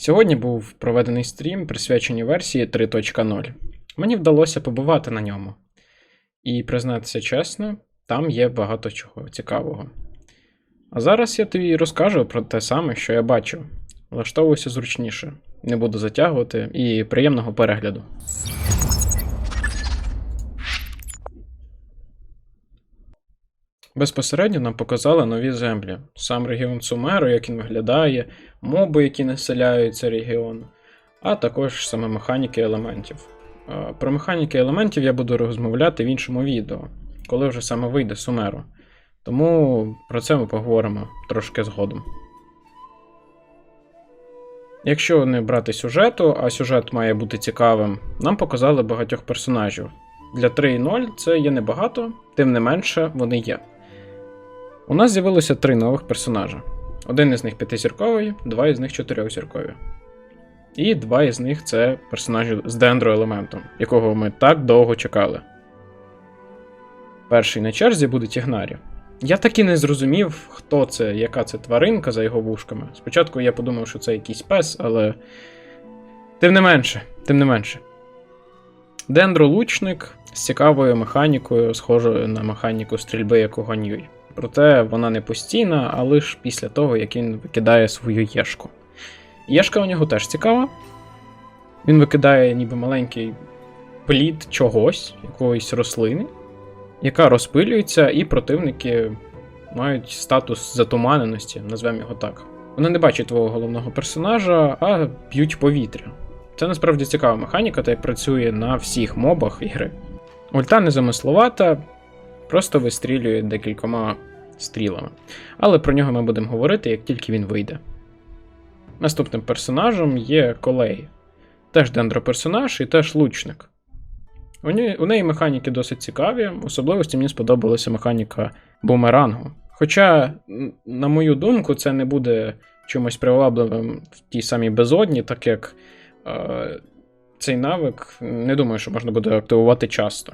Сьогодні був проведений стрім, присвячений версії 3.0. Мені вдалося побувати на ньому. І признатися чесно, там є багато чого цікавого. А зараз я тобі розкажу про те саме, що я бачу. Влаштовуйся зручніше, не буду затягувати і приємного перегляду. Безпосередньо нам показали нові землі, сам регіон Сумеру, як він виглядає, моби, які населяють цей регіон, а також саме механіки елементів. Про механіки елементів я буду розмовляти в іншому відео, коли вже саме вийде Сумеру. Тому про це ми поговоримо трошки згодом. Якщо не брати сюжету, а сюжет має бути цікавим, нам показали багатьох персонажів. Для 3.0 це є небагато, тим не менше вони є. У нас з'явилося три нових персонажа. Один із них п'ятизірковий, два із них чотирьохзіркові. І два із них це персонажі з дендроелементом, якого ми так довго чекали. Перший на черзі буде Тігнарі. Я так і не зрозумів, хто це, яка це тваринка за його вушками. Спочатку я подумав, що це якийсь пес, але. Тим не менше, тим не менше. Дендролучник з цікавою механікою, схожою на механіку стрільби, як у Ганьюй. Проте вона не постійна, а лише після того, як він викидає свою єшку. Єшка у нього теж цікава. Він викидає ніби маленький плід чогось, якоїсь рослини, яка розпилюється, і противники мають статус затуманеності, назвемо його так. Вони не бачать твого головного персонажа, а б'ють повітря. Це насправді цікава механіка, та як працює на всіх мобах ігри. Ульта незамисловата, просто вистрілює декількома стрілами. Але про нього ми будемо говорити, як тільки він вийде. Наступним персонажем є Колей. Теж дендроперсонаж і теж лучник. У неї, у неї механіки досить цікаві, особливості мені сподобалася механіка бумерангу. Хоча, на мою думку, це не буде чимось привабливим в тій самій безодні, так як е, цей навик не думаю, що можна буде активувати часто.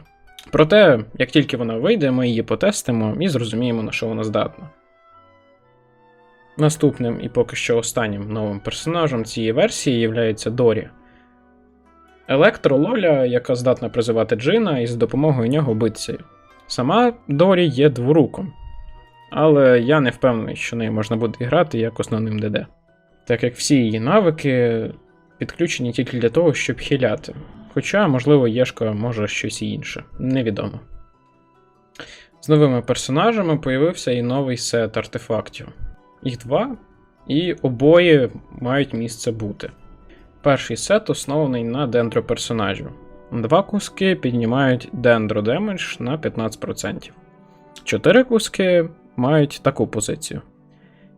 Проте, як тільки вона вийде, ми її потестимо і зрозуміємо, на що вона здатна. Наступним і поки що останнім новим персонажем цієї версії є Дорі. Електрололя, яка здатна призивати джина і з допомогою нього битися. Сама Дорі є дворуком, але я не впевнений, що нею можна буде грати як основним ДД. Так як всі її навики підключені тільки для того, щоб хиляти. Хоча, можливо, Єшка може щось інше, невідомо. З новими персонажами появився і новий сет артефактів. Їх два, і обоє мають місце бути. Перший сет оснований на дендроперсонажів. Два куски піднімають дендро демедж на 15%. Чотири куски мають таку позицію.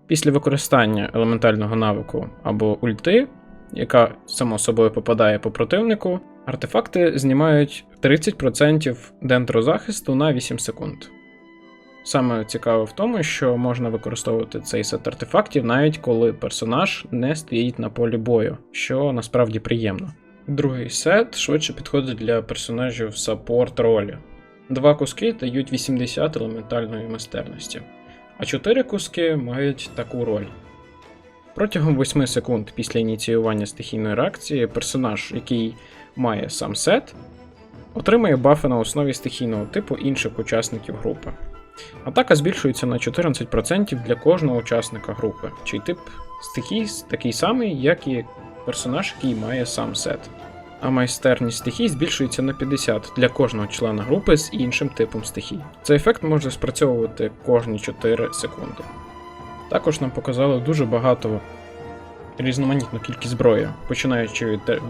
Після використання елементального навику або ульти, яка само собою попадає по противнику, артефакти знімають 30% дендрозахисту на 8 секунд. Саме цікаве в тому, що можна використовувати цей сет артефактів навіть коли персонаж не стоїть на полі бою, що насправді приємно. Другий сет швидше підходить для персонажів саппорт ролі. Два куски дають 80 елементальної майстерності, а 4 куски мають таку роль. Протягом 8 секунд після ініціювання стихійної реакції персонаж, який має сам сет, отримує бафи на основі стихійного типу інших учасників групи. Атака збільшується на 14% для кожного учасника групи, чий тип стихій такий самий, як і персонаж, який має сам сет. А майстерність стихій збільшується на 50 для кожного члена групи з іншим типом стихій. Цей ефект може спрацьовувати кожні 4 секунди. Також нам показали дуже багато різноманітну кількість зброї, починаючи від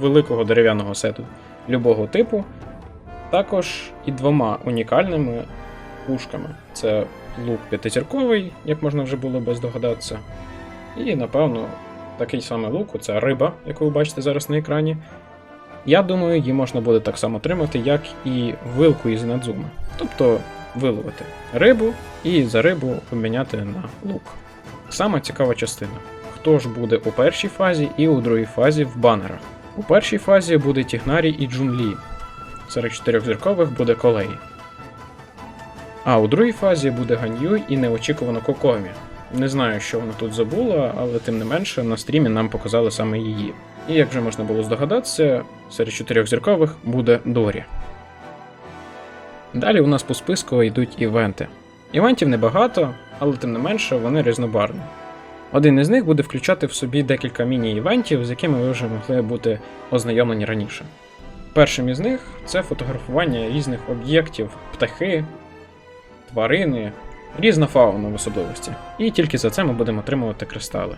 великого дерев'яного сету любого типу, також і двома унікальними пушками. Це лук п'ятизірковий, як можна вже було би здогадатися. І, напевно, такий самий лук це риба, яку ви бачите зараз на екрані. Я думаю, її можна буде так само отримати, як і вилку із Надзуми. Тобто виловити рибу і за рибу поміняти на лук. Саме цікава частина. Хто ж буде у першій фазі і у другій фазі в банерах? У першій фазі буде Тігнарі і Джунлі. Серед чотирьохзіркових буде Колей. А у другій фазі буде Ганьюй і неочікувано Кокомі. Не знаю, що вона тут забула, але тим не менше на стрімі нам показали саме її. І як вже можна було здогадатися, серед чотирьох зіркових буде Дорі. Далі у нас по списку йдуть івенти. Івентів небагато, але тим не менше вони різнобарвні. Один із них буде включати в собі декілька міні-івентів, з якими ви вже могли бути ознайомлені раніше. Першим із них це фотографування різних об'єктів, птахи, тварини, різна фауна в особливості. І тільки за це ми будемо отримувати кристали.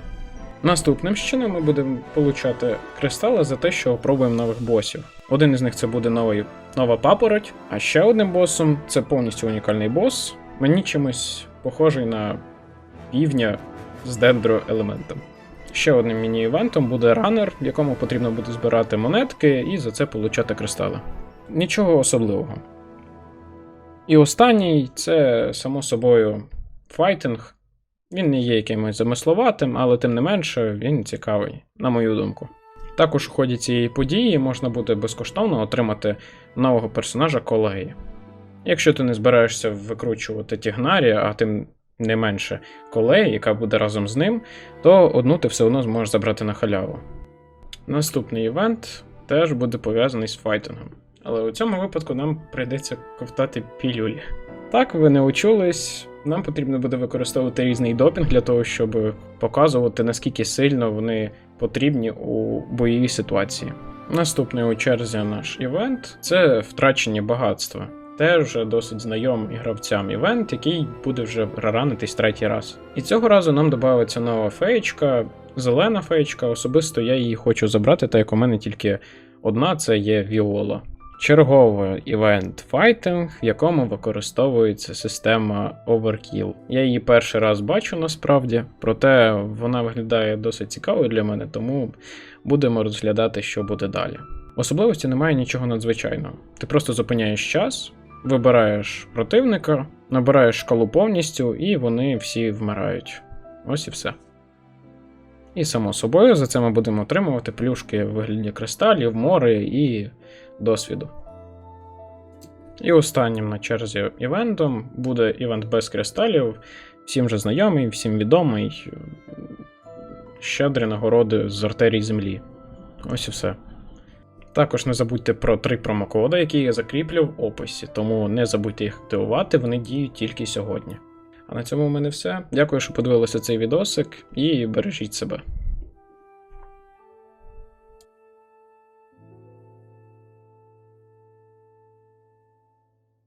Наступним чином ми будемо получати кристали за те, що опробуємо нових босів. Один із них це буде новий, нова папороть, а ще одним босом це повністю унікальний бос. Мені чимось похожий на півня з дендроелементом. Ще одним міні-івентом буде ранер, в якому потрібно буде збирати монетки і за це получати кристали. Нічого особливого. І останній це, само собою, файтинг. Він не є якимось замисловатим, але тим не менше він цікавий, на мою думку. Також у ході цієї події можна буде безкоштовно отримати нового персонажа колеги. Якщо ти не збираєшся викручувати Тігнарі, а тим не менше колеги, яка буде разом з ним, то одну ти все одно зможеш забрати на халяву. Наступний івент теж буде пов'язаний з файтингом. Але у цьому випадку нам прийдеться ковтати пілюлі. Так, ви не очулись. Нам потрібно буде використовувати різний допінг для того, щоб показувати, наскільки сильно вони потрібні у бойовій ситуації. Наступний у черзі наш івент це втрачені багатства. Теж досить знайомий гравцям івент, який буде вже раранитись третій раз. І цього разу нам додається нова феєчка, зелена феєчка. Особисто я її хочу забрати, так як у мене тільки одна це є Віола. Черговий івент файтинг, в якому використовується система Overkill. Я її перший раз бачу насправді, проте вона виглядає досить цікавою для мене, тому будемо розглядати, що буде далі. Особливості немає нічого надзвичайного. Ти просто зупиняєш час, вибираєш противника, набираєш шкалу повністю, і вони всі вмирають. Ось і все. І само собою за це ми будемо отримувати плюшки в вигляді кристалів, мори і досвіду. І останнім на черзі івентом буде івент без кристалів, всім вже знайомий, всім відомий. Щедрі нагороди з артерій землі. Ось і все. Також не забудьте про три промокоди, які я закріплю в описі, тому не забудьте їх активувати, вони діють тільки сьогодні. А на цьому в мене все. Дякую, що подивилися цей відосик, і бережіть себе.